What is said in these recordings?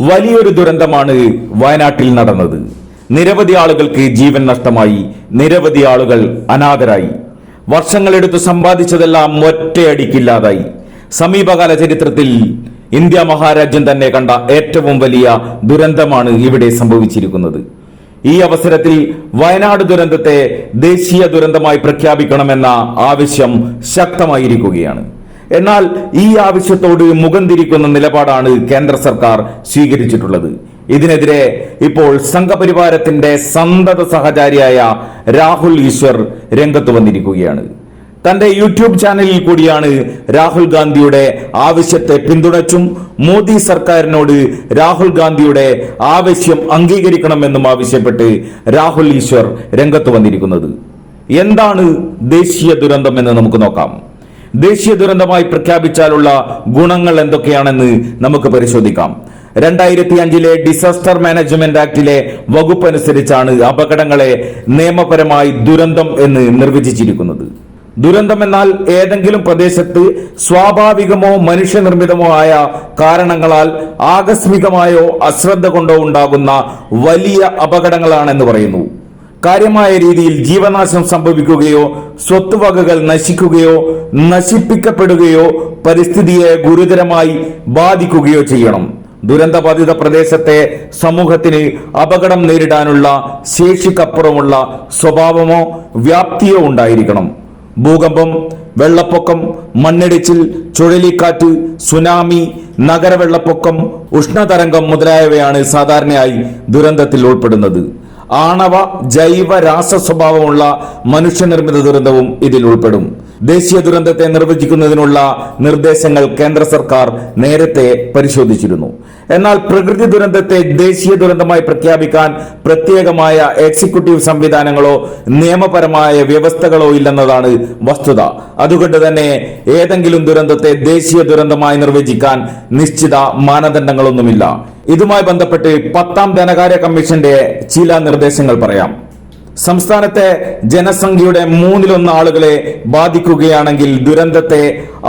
വലിയൊരു ദുരന്തമാണ് വയനാട്ടിൽ നടന്നത്. നിരവധി ആളുകൾക്ക് ജീവൻ നഷ്ടമായി നിരവധി ആളുകൾ അനാഥരായി. വർഷങ്ങളെടുത്ത് സമ്പാദിച്ചതെല്ലാം ഒറ്റയടിക്കില്ലാതായി. സമീപകാല ചരിത്രത്തിൽ ഇന്ത്യ മഹാരാജ്യം തന്നെ കണ്ട ഏറ്റവും വലിയ ദുരന്തമാണ് ഇവിടെ സംഭവിച്ചിരിക്കുന്നത്. ഈ അവസരത്തിൽ വയനാട് ദുരന്തത്തെ ദേശീയ ദുരന്തമായി പ്രഖ്യാപിക്കണമെന്ന ആവശ്യം ശക്തമായിരിക്കുകയാണ്. എന്നാൽ ഈ ആവശ്യത്തോട് മുഖം തിരിക്കുന്ന നിലപാടാണ് കേന്ദ്ര സർക്കാർ സ്വീകരിച്ചിട്ടുള്ളത്. ഇതിനെതിരെ ഇപ്പോൾ സംഘപരിവാരത്തിന്റെ സന്തത സഹചാരിയായ രാഹുൽ ഈശ്വർ രംഗത്ത് വന്നിരിക്കുകയാണ്. തന്റെ യൂട്യൂബ് ചാനലിൽ കൂടിയാണ് രാഹുൽ ഗാന്ധിയുടെ ആവശ്യത്തെ പിന്തുണച്ചും മോദി സർക്കാരിനോട് രാഹുൽ ഗാന്ധിയുടെ ആവശ്യം അംഗീകരിക്കണമെന്നും ആവശ്യപ്പെട്ട് രാഹുൽ ഈശ്വർ രംഗത്ത് വന്നിരിക്കുന്നത്. എന്താണ് ദേശീയ ദുരന്തം എന്ന് നമുക്ക് നോക്കാം. ദേശീയ ദുരന്തമായി പ്രഖ്യാപിച്ചാലുള്ള ഗുണങ്ങൾ എന്തൊക്കെയാണെന്ന് നമുക്ക് പരിശോധിക്കാം. രണ്ടായിരത്തി അഞ്ചിലെ ഡിസാസ്റ്റർ മാനേജ്മെന്റ് ആക്ടിലെ വകുപ്പ് അനുസരിച്ചാണ് അപകടങ്ങളെ നിയമപരമായി ദുരന്തം എന്ന് നിർവചിച്ചിരിക്കുന്നത്. ദുരന്തം എന്നാൽ ഏതെങ്കിലും പ്രദേശത്ത് സ്വാഭാവികമോ മനുഷ്യനിർമ്മിതമോ ആയ കാരണങ്ങളാൽ ആകസ്മികമായോ അശ്രദ്ധ കൊണ്ടോ ഉണ്ടാകുന്ന വലിയ അപകടങ്ങളാണെന്ന് പറയുന്നു. കാര്യമായ രീതിയിൽ ജീവനാശം സംഭവിക്കുകയോ സ്വത്തുവകകൾ നശിക്കുകയോ നശിപ്പിക്കപ്പെടുകയോ പരിസ്ഥിതിയെ ഗുരുതരമായി ബാധിക്കുകയോ ചെയ്യണം. ദുരന്തബാധിത പ്രദേശത്തെ സമൂഹത്തിന് അപകടം നേരിടാനുള്ള ശേഷിക്കപ്പുറമുള്ള സ്വഭാവമോ വ്യാപ്തിയോ ഉണ്ടായിരിക്കണം. ഭൂകമ്പം വെള്ളപ്പൊക്കം മണ്ണിടിച്ചിൽ ചുഴലിക്കാറ്റ് സുനാമി നഗരവെള്ളപ്പൊക്കം ഉഷ്ണതരംഗം മുതലായവയാണ് സാധാരണയായി ദുരന്തത്തിൽ ഉൾപ്പെടുന്നത്. ആണവ ജൈവ രാസ സ്വഭാവമുള്ള മനുഷ്യനിർമ്മിത ദുരന്തവും ഇതിൽ ഉൾപ്പെടും. ദേശീയ ദുരന്തത്തെ നിർവചിക്കുന്നതിനുള്ള നിർദ്ദേശങ്ങൾ കേന്ദ്ര സർക്കാർ നേരത്തെ പരിശോധിച്ചിരുന്നു. എന്നാൽ പ്രകൃതി ദുരന്തത്തെ ദേശീയ ദുരന്തമായി പ്രഖ്യാപിക്കാൻ പ്രത്യേകമായ എക്സിക്യൂട്ടീവ് സംവിധാനങ്ങളോ നിയമപരമായ വ്യവസ്ഥകളോ ഇല്ലെന്നതാണ് വസ്തുത. അതുകൊണ്ട് തന്നെ ഏതെങ്കിലും ദുരന്തത്തെ ദേശീയ ദുരന്തമായി നിർവചിക്കാൻ നിശ്ചിത മാനദണ്ഡങ്ങളൊന്നുമില്ല. ഇതുമായി ബന്ധപ്പെട്ട് പത്താം ധനകാര്യ കമ്മീഷന്റെ ചില നിർദ്ദേശങ്ങൾ പറയാം. സംസ്ഥാനത്തെ ജനസംഖ്യയുടെ മൂന്നിലൊന്ന് ആളുകളെ ബാധിക്കുകയാണെങ്കിൽ ദുരന്തത്തെ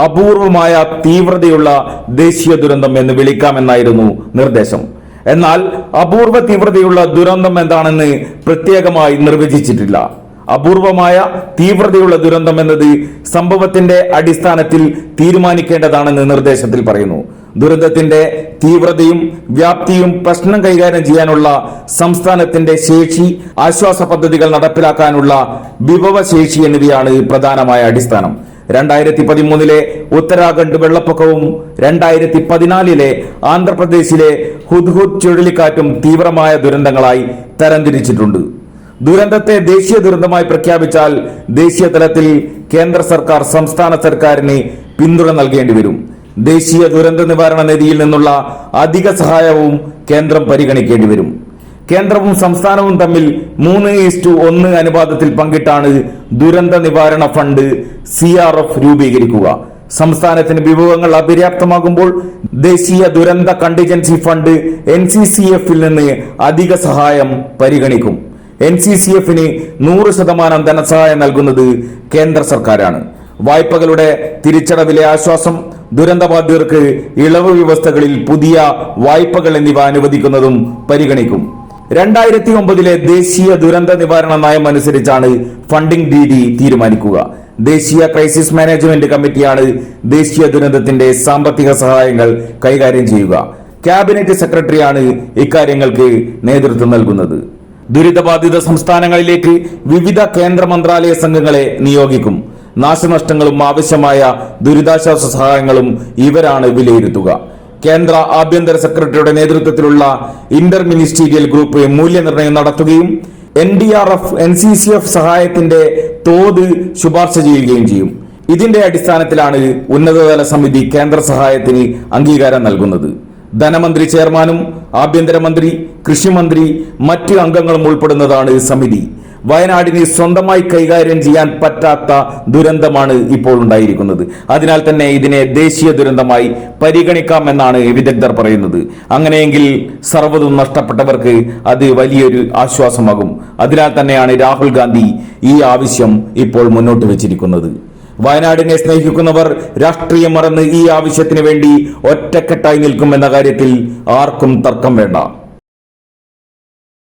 അപൂർവമായ തീവ്രതയുള്ള ദേശീയ ദുരന്തം എന്ന് വിളിക്കാമെന്നായിരുന്നു നിർദ്ദേശം. എന്നാൽ അപൂർവ തീവ്രതയുള്ള ദുരന്തം എന്താണെന്ന് പ്രത്യേകമായി നിർവചിച്ചിട്ടില്ല. അപൂർവമായ തീവ്രതയുള്ള ദുരന്തം എന്നത് സംഭവത്തിന്റെ അടിസ്ഥാനത്തിൽ തീരുമാനിക്കേണ്ടതാണെന്ന് നിർദ്ദേശത്തിൽ പറയുന്നു. ദുരന്തത്തിന്റെ തീവ്രതയും വ്യാപ്തിയും പ്രശ്നം കൈകാര്യം ചെയ്യാനുള്ള സംസ്ഥാനത്തിന്റെ ശേഷി ആശ്വാസ പദ്ധതികൾ നടപ്പിലാക്കാനുള്ള വിഭവശേഷി എന്നിവയാണ് പ്രധാനമായ അടിസ്ഥാനം. രണ്ടായിരത്തി പതിമൂന്നിലെ ഉത്തരാഖണ്ഡ് വെള്ളപ്പൊക്കവും രണ്ടായിരത്തി പതിനാലിലെ ആന്ധ്രാപ്രദേശിലെ ഹുദ്ഹുദ് ചുഴലിക്കാറ്റും തീവ്രമായ ദുരന്തങ്ങളായി തരംതിരിച്ചിട്ടുണ്ട്. ദുരന്തത്തെ ദേശീയ ദുരന്തമായി പ്രഖ്യാപിച്ചാൽ ദേശീയ തലത്തിൽ കേന്ദ്ര സർക്കാർ സംസ്ഥാന സർക്കാരിന് പിന്തുണ നൽകേണ്ടി വരും. ദേശീയ ദുരന്ത നിവാരണ നിധിയിൽ നിന്നുള്ള അധിക സഹായവും കേന്ദ്രം പരിഗണിക്കേണ്ടി വരും. കേന്ദ്രവും സംസ്ഥാനവും തമ്മിൽ മൂന്ന് ഈസ്റ്റു ഒന്ന് അനുപാതത്തിൽ പങ്കിട്ടാണ് ദുരന്ത നിവാരണ ഫണ്ട് സി ആർ എഫ് രൂപീകരിക്കുക. സംസ്ഥാനത്തിന് വിഭവങ്ങൾ അപര്യാപ്തമാകുമ്പോൾ ദേശീയ ദുരന്ത contingency fund N C C എഫിൽ നിന്ന് അധിക സഹായം പരിഗണിക്കും. എൻ സി സി എഫിന് നൂറ് ശതമാനം ധനസഹായം നൽകുന്നത് കേന്ദ്ര സർക്കാരാണ്. വായ്പകളുടെ തിരിച്ചടവിലെ ആശ്വാസം ദുരന്തബാധിതർക്ക് ഇളവ് വ്യവസ്ഥകളിൽ പുതിയ വായ്പകൾ എന്നിവ അനുവദിക്കുന്നതും പരിഗണിക്കും. രണ്ടായിരത്തി ഒമ്പതിലെ ദേശീയ ദുരന്ത നിവാരണ നയം അനുസരിച്ചാണ് ഫണ്ടിംഗ് രീതി തീരുമാനിക്കുക. ദേശീയ ക്രൈസിസ് മാനേജ്മെന്റ് കമ്മിറ്റിയാണ് ദേശീയ ദുരന്തത്തിന്റെ സാമ്പത്തിക സഹായങ്ങൾ കൈകാര്യം ചെയ്യുക. ക്യാബിനറ്റ് സെക്രട്ടറിയാണ് ഇക്കാര്യങ്ങൾക്ക് നേതൃത്വം നൽകുന്നത്. ദുരിതബാധിത സംസ്ഥാനങ്ങളിലേക്ക് വിവിധ കേന്ദ്ര മന്ത്രാലയ സംഘങ്ങളെ നിയോഗിക്കും. നാശനഷ്ടങ്ങളും ആവശ്യമായ ദുരിതാശ്വാസ സഹായങ്ങളും ഇവരാണ് വിലയിരുത്തുക. കേന്ദ്ര ആഭ്യന്തര സെക്രട്ടറിയുടെ നേതൃത്വത്തിലുള്ള ഇന്റർ മിനിസ്റ്റീരിയൽ ഗ്രൂപ്പ് മൂല്യനിർണയം നടത്തുകയും N D R F N C C F സഹായത്തിന്റെ തോത് ശുപാർശ ചെയ്യുകയും ചെയ്യും. ഇതിന്റെ അടിസ്ഥാനത്തിലാണ് ഉന്നതതല സമിതി കേന്ദ്ര സഹായത്തിന് അംഗീകാരം നൽകുന്നത്. ധനമന്ത്രി ചെയർമാനും ആഭ്യന്തരമന്ത്രി കൃഷിമന്ത്രി മറ്റ് അംഗങ്ങളും ഉൾപ്പെടുന്നതാണ് സമിതി. വയനാടിന് സ്വന്തമായി കൈകാര്യം ചെയ്യാൻ പറ്റാത്ത ദുരന്തമാണ് ഇപ്പോൾ ഉണ്ടായിരിക്കുന്നത്. അതിനാൽ തന്നെ ഇതിനെ ദേശീയ ദുരന്തമായി പരിഗണിക്കാമെന്നാണ് വിദഗ്ധർ പറയുന്നത്. അങ്ങനെയെങ്കിൽ സർവതും നഷ്ടപ്പെട്ടവർക്ക് അത് വലിയൊരു ആശ്വാസമാകും. അതിനാൽ തന്നെയാണ് രാഹുൽ ഗാന്ധി ഈ ആവശ്യം ഇപ്പോൾ മുന്നോട്ട് വെച്ചിരിക്കുന്നത്. വയനാടിനെ സ്നേഹിക്കുന്നവർ രാഷ്ട്രീയം മറന്ന് ഈ ആവശ്യത്തിന് വേണ്ടി ഒറ്റക്കെട്ടായി നിൽക്കുമെന്ന കാര്യത്തിൽ ആർക്കും തർക്കം വേണ്ട.